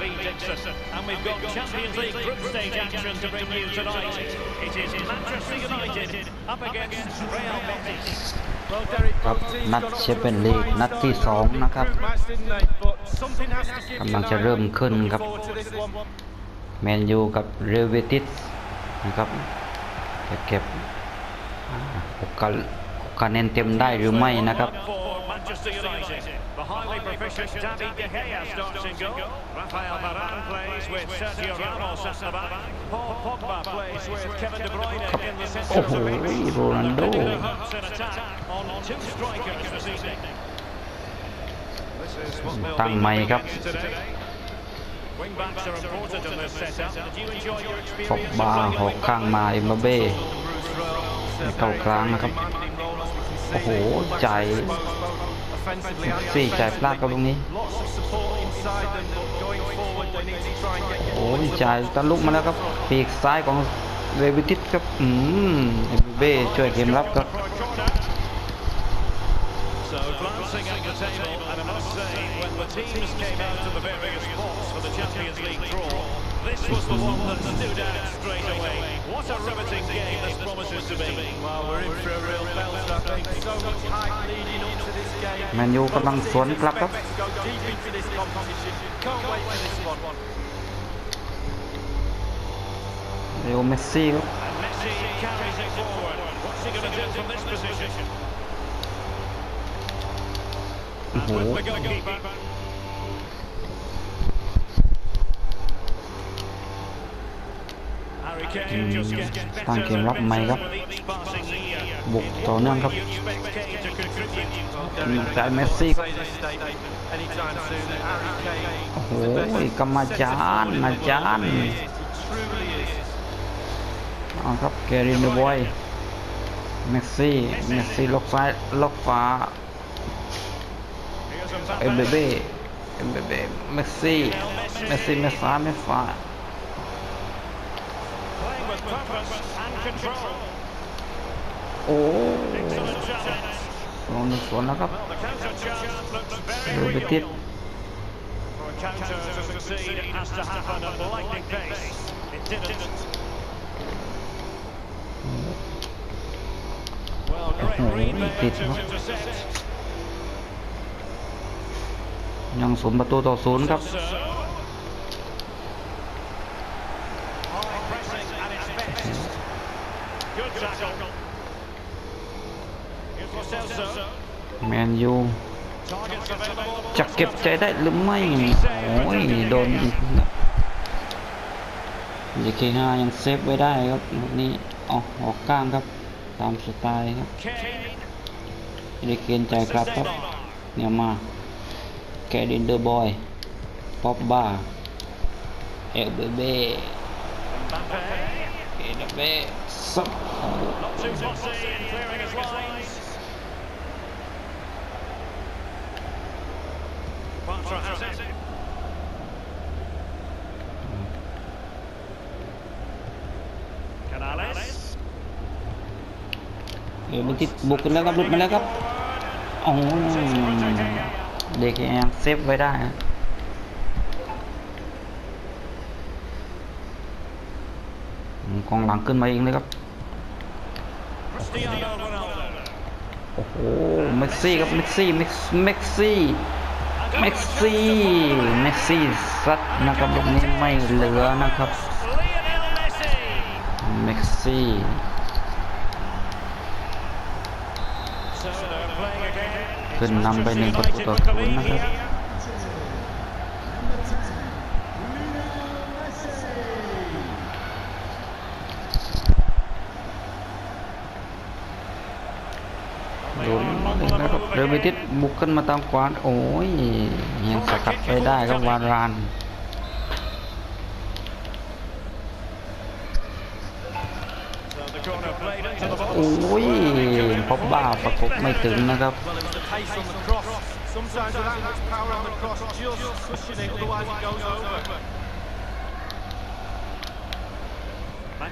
Lee Dixon. And we've got Champions League group stage action to bring you tonight. It is Manchester United up against Real Betis. ครับนัดแชมเปี้ยนลีกนัดที่สองนะครับกำลังจะเริ่มขึ้นครับแมนยูกับเรเวติสนะครับจะเก็บอ่าโอกาสโอกาสเน้นเต็มได้หรือไม่นะครับ For Manchester United, the highly proficient David De Gea starts in goal. Rafael Varane plays with Sergio Ramos at the back. Paul Pogba plays with Kevin De Bruyne in the centre. โอ้โหโรนัลโด Fernando Hurts in attack on two strikers this evening. This is what they'll ตั้ง be ใหม่ครับ today. Wing backs are important in this setup. Did you enjoy your ปอก experience บา of ห playing ก wing ข้าง back? มาเอ็มบาเบ้เข้ากลางนะครับ โอ้โหจ่าย สี่จ่ายพลาดครับตรงนี้โอ้ยจ่ายตะลุกมาแล้วครับปีกซ้ายของเรวิติสครับอืมเอ็มบาเบ้ช่วยเกมรับครับ So glancing at the table, and I must say, when the teams came out of the various spots for the Champions League draw, this was the one that stood out straight away. What a riveting game this promises to be. Well, we're in for a real belter, I think. So much hype leading up to this game. แมนยูกำลังสวนกลับครับ Expect to go deep into this competition. Can't wait for this one. เรโอเมสซี่ครับ And Messi carries it forward. What's he going to do from this position? โอ้โห With the goalkeeper. ตั้งเกมรับใหม่ครับบุกต่อเนื่องครับ You expect Kane to contribute. จ่ายเมสซี่โอ้โหกรรมจารย์อาจารย์เอาครับเกรินเดบอยเมสซี่เมสซี่ล็อกซ้ายล็อกขวาเอ็มเบเบ้เอ็มเบเบ้เมสซี่เมสซี่เมสซ้ายเมสขวา purpose and control. โอ้ Excellent challenge. สวนสวนแล้วครับ Well, the counter chance looks เร very เวติส real. For a counter to succeed, it has to happen at lightning pace. It didn't. Well, great read there to intercept. ยังศูนย์ประตูต่อศูนย์ครับ So, แมนยูจะเก็บใจได้หรือไม่โอ้ยโดนยีเคห้ายังเซฟไว้ได้ครับลูกนี้ออกออกก้างครับ ตามสไตล์ครับ Kane. ยีเคนใจกลับครับเนี่ยมาแกดินเดอร์บอยป๊อบบ้าเอลเบเบ้เอลเบซับ เอลเบติดบุกกันแล้วครับหลุดมาแล้วครับโอ้เด็กยังเซฟไว้ได้นะกองหลังขึ้นมาเองเลยครับโอ้โหเมซี่ครับเมสซี่เม็กเม็กซี่ เม็กซี่เม็กซี่ซัดนะครับลูกนี้ไม่เหลือนะครับ Lionel Messi. เม็กซี่ So they're playing again. ขึ้นนำไปหนึ่งประตูต่อศูนย์นะครับ โดนนะครับ เรเวติสบุกขึ้นมาตามขวานโอ้ยยังสกัดไปได้ครับวารานโอ้ยพบบ้าประกบไม่ถึงนะครับ โอ้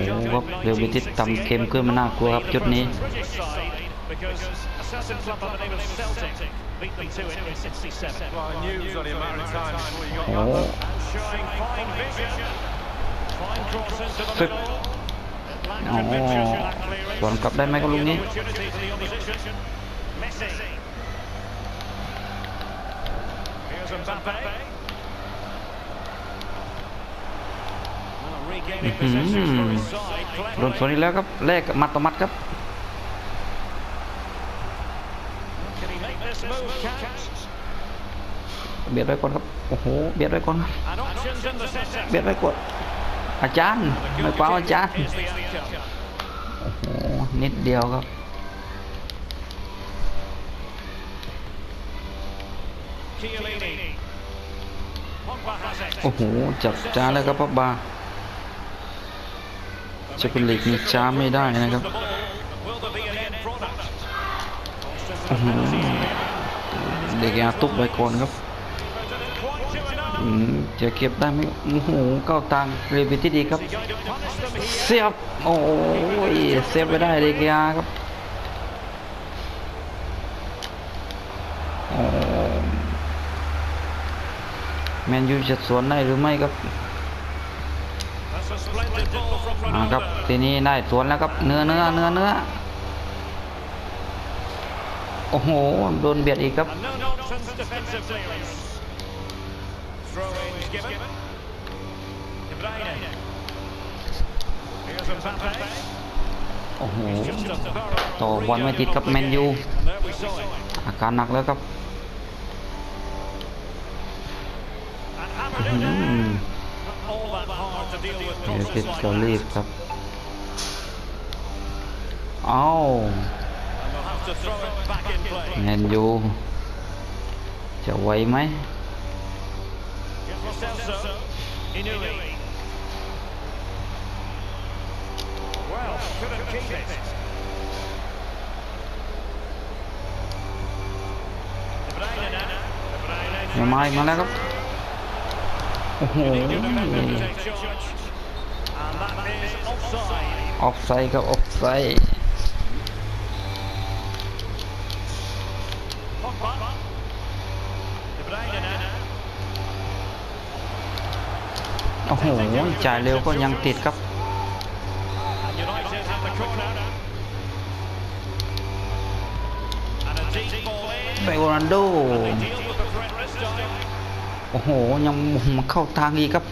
European โห Cup ครับ in เรเวติสทำเกมขึ้นมาน่ากลัวครับจุดนี้ British side because a certain club by the name of Celtic beat them to it in 67. Well, I knew it was only a matter of time before you got โอ้ that. And showing fine vision. Fine cross into the Fit. middle. It lacked อ๋อ conviction to that clearance. สวนกลับได้ไหมครับลูกนี้ Opportunity for the opposition. Messi. Here's Mbappe. Well, regaining possession for his side. โดนสวนอีกแล้วครับแลกกับมัดต่อมัดครับเบียดไว้ก่อนครับโอ้โหเบียดไว้ก่อนครับเบียดไว้ก่อนอาจารย์ไม่เปล่าอาจารย์โอ้โหนิดเดียวครับโอ้โหจับจ้าแล้วครับพ่อบาจะ เป็นลีกนี่จ้าไม่ได้นะครับเด็กยาตุบไปก่อนครับจะเก็บได้ไหมโอ้โหเข้าทางเรวิที่ดีครับ เสียบ โอ้ยเซฟไปได้เด็กยาครับแมนยูจะสวนได้หรือไม่ครับ ครับทีนี้ได้สวนแล้วครับเนื้อเนื้อเนื้อเนื้อโอ้โหโดนเบียดอีกครับโอ้โหต่อวันไม่ติดครับแมนยูอาการหนักแล้วครับ เดี๋ยวเพชรจะรีบครับ เอาเงินอยู่ จะไวไหมมาอีกมาแล้วครับ โอ้โห Good defender to take charge. And that is offside. ออฟไซด์ครับออฟไซด์ Pogba. De Bruyne now. โอ้โหจ่ายเร็วก็ยังติดครับ And United have the corner. And a deep ball in. ไปโรนัลโด They deal with the threat this time. โอ้โห ยังมาเข้าทางอีกครับ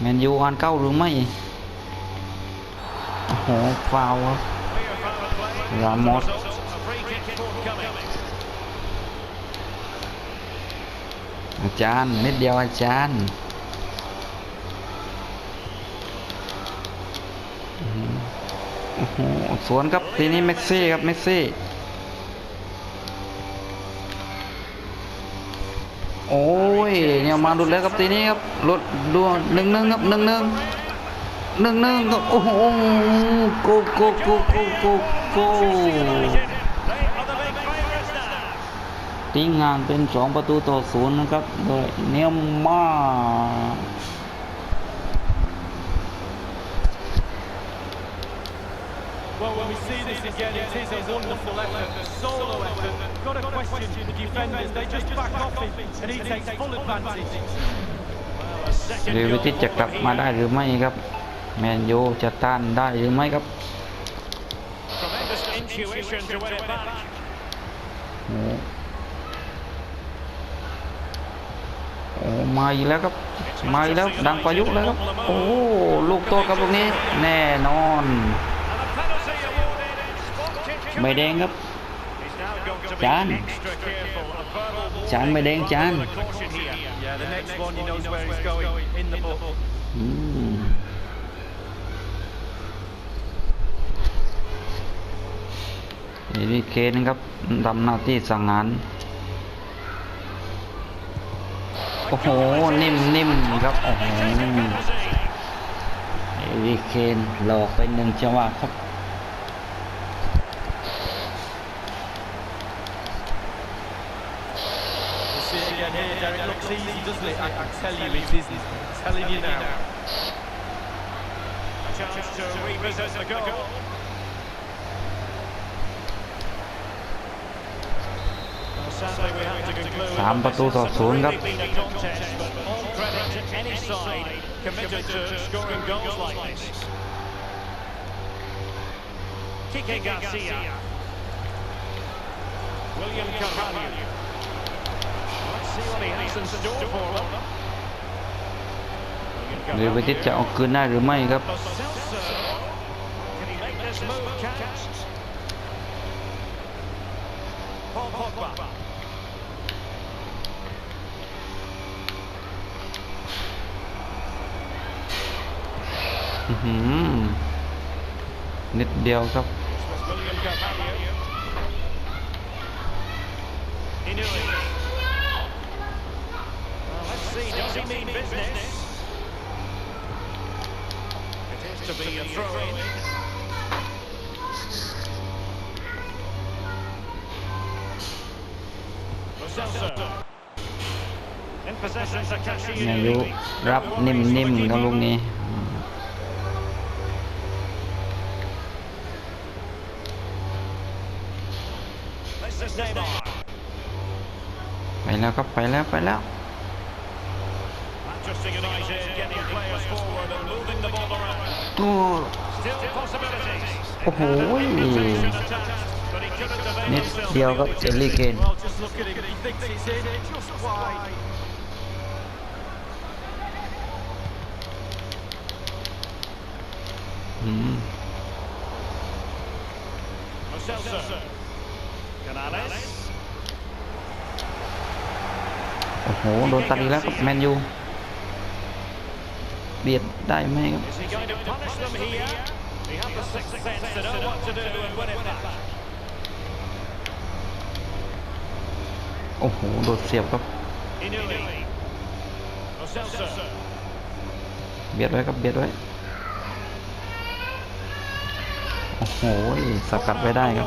แมนยูอ่านเข้าหรือไม่โอ้โหฟาวล์ครับ Clear foul play. Ramos. A free kick forthcoming. อาจารย์นิดเดียวอาจารย์โอ้โหสวนครับทีนี้เม็กซี่ครับเม็กซี่ โอ้ยเนี่ยมาดุดแล้วครับทีนี้ครับลดดูหนึ่งหนึ่งครับหนึ่งหนึ่งหนึ่งหนึ่งครับโอ้โหโกโกโกโกโกโกทิ้งห่างเป็นสองประตูต่อศูนย์นะครับโดยเนียมมา Well, when we see this again, it is a wonderful effort, a solo effort. Got to question the defenders. They just back off him, and he takes full advantage. Well, a second เรวิติ goal จะกลับมาได้หรือไม่ครับ แมนยูจะต้านได้หรือไม่ครับ Tremendous intuition to win it back. โอ้โหโอ้มาอีกแล้วครับ มาอีกแล้วดังประยุกต์แล้วครับ โอ้โหลูกโตครับลูกนี้ แน่นอน ใบแดงครับ He's now got to be Chan. extra careful. A verbal warning. จานใบแดงจาน With a caution here. Yeah, the next one, he knows where he's going, in the book. อืมเฮริเคนครับทำหน้าที่สังหารโอ้โห นิ่มนิ่มครับ โอ้โหเฮริเคนหลอกไปหนึ่งจังหวะครับ We'll see it again here, Derek. Looks easy, doesn't it? I, I tell you it isn't. I'm telling you now. A chance to revisit the goal. Sadly, we have to conclude สามประตูต่อศูนย์ครับ It's been a contest, but all credit to any side committed to scoring goals like this. Kike Garcia. William Carvalho. Let's see what he has in store for them. William เรเวติส Carvalho. จะเอาคืนได้หรือไม่ครับ Lo Celso. Can he make this move count? Paul Pogba. อื้อหือนิดเดียวครับ William Carvalho. Inui. Well, let's see, does he mean business? It is to be a throw-in. Lo Celso. In possession, Takashi แมนยู Inui. รับนิ่มๆครับลูกนี้ This is Neymar. ไปแล้วครับไปแล้วไปแล้ว ตู้ Still possibilities. โอ้โห Possession attached, but he couldn't avail นิด himself. เดียวครับเอลลี่เกน Well, just look at him. He thinks it's in, just wide. อืม Lo Celso. Canales. โอ้โห โดนตัดอีกแล้วครับแมนยู เบียดได้ไหมครับ Is he going to punish them here? He had the sixth sense to know what to do and win it back. โอ้โห โดดเสียบครับ Inui. Lo Celso. เบียดไว้ครับ เบียดไว้ โอ้โห สกัดไว้ได้ครับ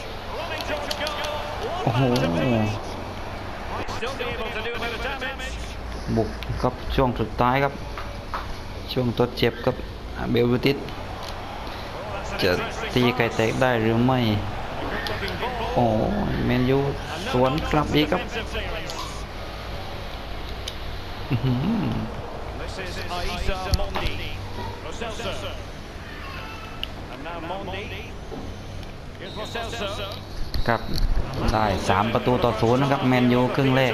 โอ้โหบุกครับช่วงสุดท้ายครับ ช่วงทดเจ็บครับเบลวิติสจะตีไก่เตะได้หรือไม่ โอ้เมนยูสวนกลับอีกครับอืม ครับได้ 3 ประตูต่อศูนย์นะครับแมนยูครึ่งเลข